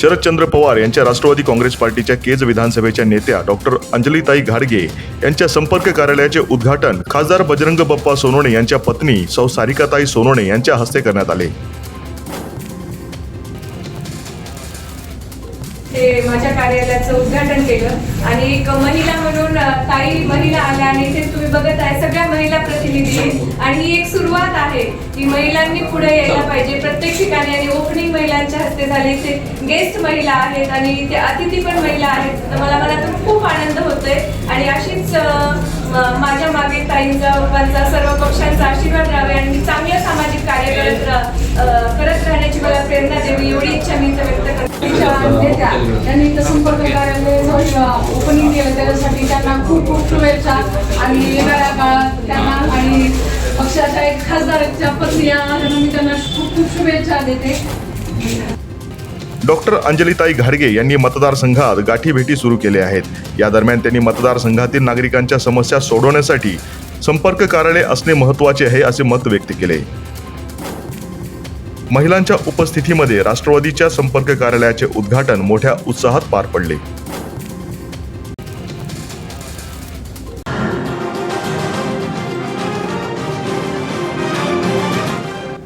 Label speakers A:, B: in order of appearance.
A: शरदचंद्र पवार यांच्या राष्ट्रवादी काँग्रेस पार्टीच्या केज विधानसभेच्या नेत्या डॉक्टर अंजलीताई घाडगे यांच्या संपर्क कार्यालयाचे उद्घाटन खासदार बजरंग बप्पा सोनवणे यांच्या पत्नी सौ सारिकाताई सोनवणे यांच्या हस्ते करण्यात आले.
B: ते माझ्या कार्यालयाचं उद्घाटन केलं. आणि एक महिला म्हणून काही महिला आल्या आणि ते तुम्ही बघत आहे सगळ्या महिला आहेत. आणि ही एक सुरुवात आहे की महिलांनी पुढे यायला पाहिजे. प्रत्येक ठिकाणी आणि ओपनिंग महिलांच्या हस्ते झाले. इथे गेस्ट महिला आहेत आणि इथे अतिथी पण महिला आहेत. तर मला मनातून खूप आनंद होतोय. आणि अशीच माझ्या मागे ताईंचा पप्पांचा सर्व पक्षांचा आशीर्वाद राहावे आणि मी चांगलं सामाजिक कार्य करत करत राहण्याची मला प्रेरणा द्यावी एवढी इच्छा मी इथं व्यक्त करते.
C: त्यांनी इथं संपर्क कार्यालय ओपनिंग केलं. त्याच्यासाठी त्यांना खूप खूप शुभेच्छा. आणि येणाऱ्या काळात त्यांना आणि पक्षाच्या एक खासदारांच्या पत्नी मी त्यांना खूप खूप शुभेच्छा देते.
A: डॉक्टर अंजलीताई घाडगे यांनी मतदारसंघात गाठीभेटी सुरू केल्या आहेत. या दरम्यान त्यांनी मतदारसंघातील नागरिकांच्या समस्या सोडवण्यासाठी संपर्क कार्यालय असणे महत्त्वाचे आहे असे मत व्यक्त केले. महिलांच्या उपस्थितीमध्ये राष्ट्रवादीच्या संपर्क कार्यालयाचे उद्घाटन मोठ्या उत्साहात पार पडले.